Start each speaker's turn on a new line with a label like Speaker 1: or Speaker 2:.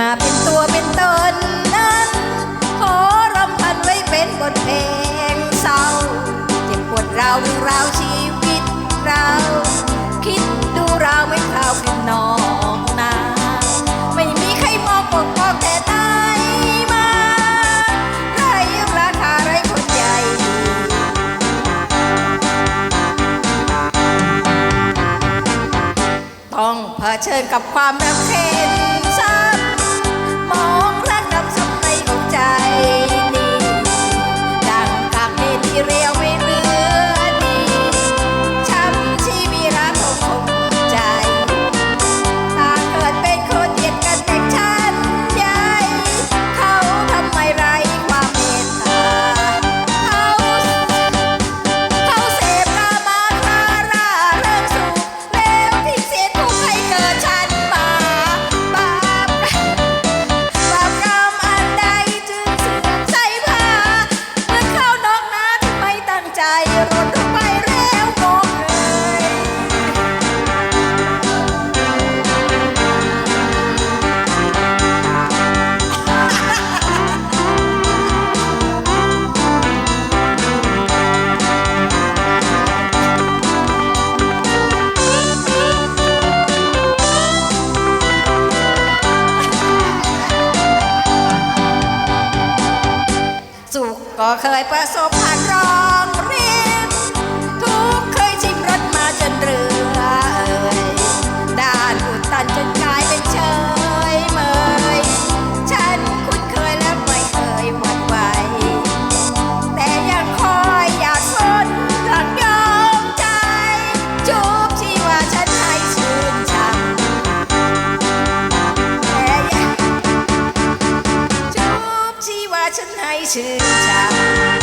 Speaker 1: มาเป็นตัวเป็นตนนั้นขอรำพันไว้เป็นบทเพลงเศร้า เจ็บปวดเราเรื่องราวชีวิตเรา คิดดูเราไม่คราวขึ้นนองนาไม่มีใครมองปกป้องแต่ตายมาไรราคาไรคนใหญ่ต้องเผชิญกับความรำเค็ ตั้งใจรนลงไปแล้วงงเลยสุขก็เคยประสบผ่านรอง ว่าฉันให้ชื่นชม